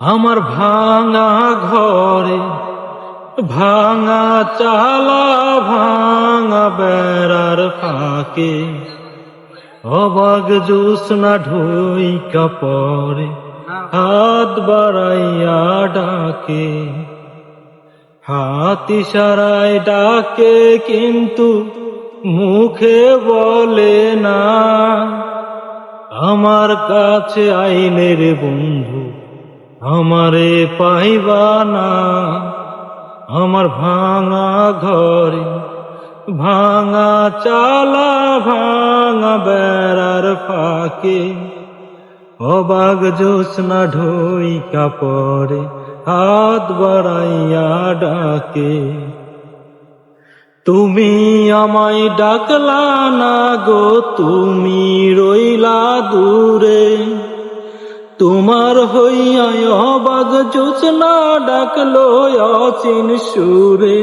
আমার ভাঙা ঘরে, ভাঙা চালা, ভাঙা বেড়ার ফাঁকে। অবাগ জোসনা ঢুই কাপড়ে হাত বাড়াইয়া ডাকে। হাত ইশারায় ডাকে, কিন্তু মুখে বলে না। আমার কাছে আইলে রে বন্ধু আমারে পাইবা না। আমার ভাঙা ঘরে ভাঙা চালা, ভাঙা বেড়ার ফাঁকে অবাগ জোসনা ঢুই কাপড়ে হাত বাড়াইয়া ডাকে। তুমি আমায় ডাকলা না গো, তুমি রইলা দূরে। তোমার হইয়ায় অবাগ জোসনা ডাকলো অচিন সুরে।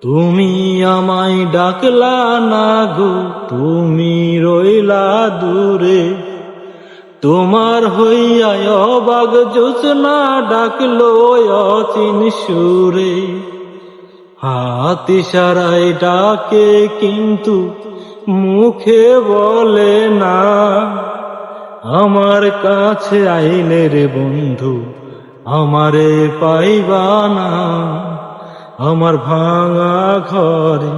তুমি আমায় ডাকলা না গো, তুমি রইলা দূরে। তোমার হইয়ায় অবাগ জোসনা ডাকলো অচিন সুরে। হাত ইশারায় ডাকে কিন্তু মুখে বলে না। আমার কাছে আইলে রে বন্ধু, আমারে পাইবা না। আমার ভাঙা ঘরে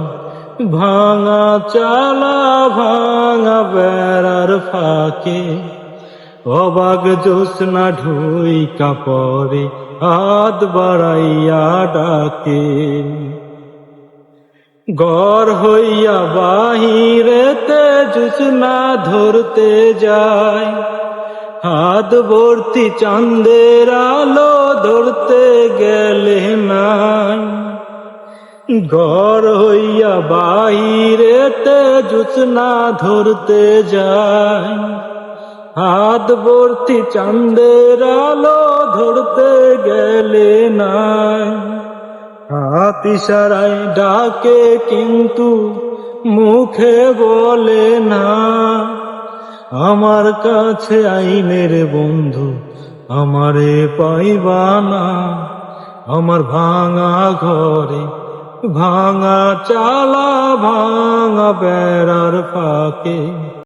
ভাঙা চালা, ভাঙা বেড়ার ফাঁকে অবাগ জোসনা ঢুই কাপড়ে হাত বাড়াইয়া ডাকে। গড় হইয়া বাহিরেতে জোসনা ধরতে যায়। হাত ভর্তি চাঁদের আলো ধরতে গেলে নাই। ঘর হইয়া বাহিরেতে জোসনা ধরতে যায়। হাত ভর্তি চাঁদের আলো ধরতে গেলে নাই। হাত ইশারায় ডাকে কিন্তু মুখে বলে না। আমার কাছে আইনের বন্ধু আমারে পাইবা না। আমার ভাঙা ঘরে ভাঙা চালা, ভাঙা বেড়ার ফাঁকে